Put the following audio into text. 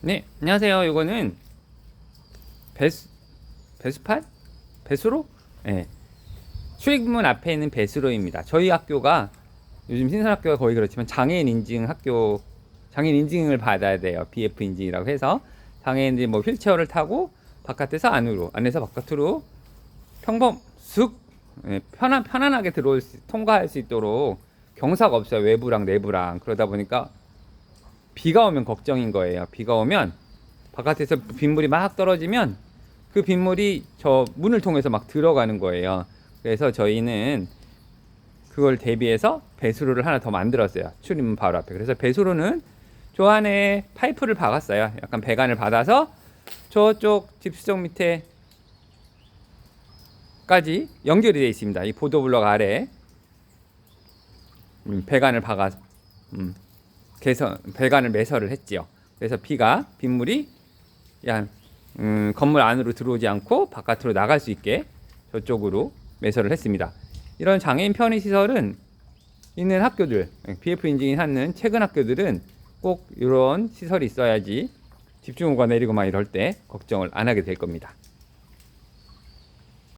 네, 안녕하세요. 이거는 배수 배수판? 배수로? 네. 출입문 앞에 있는 배수로입니다. 저희 학교가 요즘 신설학교가 거의 그렇지만 장애인 인증 학교 장애인 인증을 받아야 돼요. BF 인증이라고 해서 장애인들이 뭐 휠체어를 타고 바깥에서 안으로, 안에서 바깥으로 평범 쑥 예, 편안 편안하게 들어올 수, 통과할 수 있도록 경사가 없어요. 외부랑 내부랑 그러다 보니까 비가 오면 걱정인 거예요. 비가 오면 바깥에서 빗물이 막 떨어지면 그 빗물이 저 문을 통해서 막 들어가는 거예요. 그래서 저희는 그걸 대비해서 배수로를 하나 더 만들었어요. 출입문 바로 앞에. 그래서 배수로는 저 안에 파이프를 박았어요. 약간 배관을 받아서 저쪽 집 수정 밑에 까지 연결이 되어 있습니다. 이 보도블럭 아래 음, 배관을 박아 음, 개선 배관을 매설을 했지요. 그래서 비가 빗물이 야 음, 건물 안으로 들어오지 않고 바깥으로 나갈 수 있게 저쪽으로 매설을 했습니다. 이런 장애인 편의 시설은 있는 학교들 BF 인증이 하는 최근 학교들은 꼭 이런 시설이 있어야지 집중호우가 내리고 막 이럴 때 걱정을 안 하게 될 겁니다.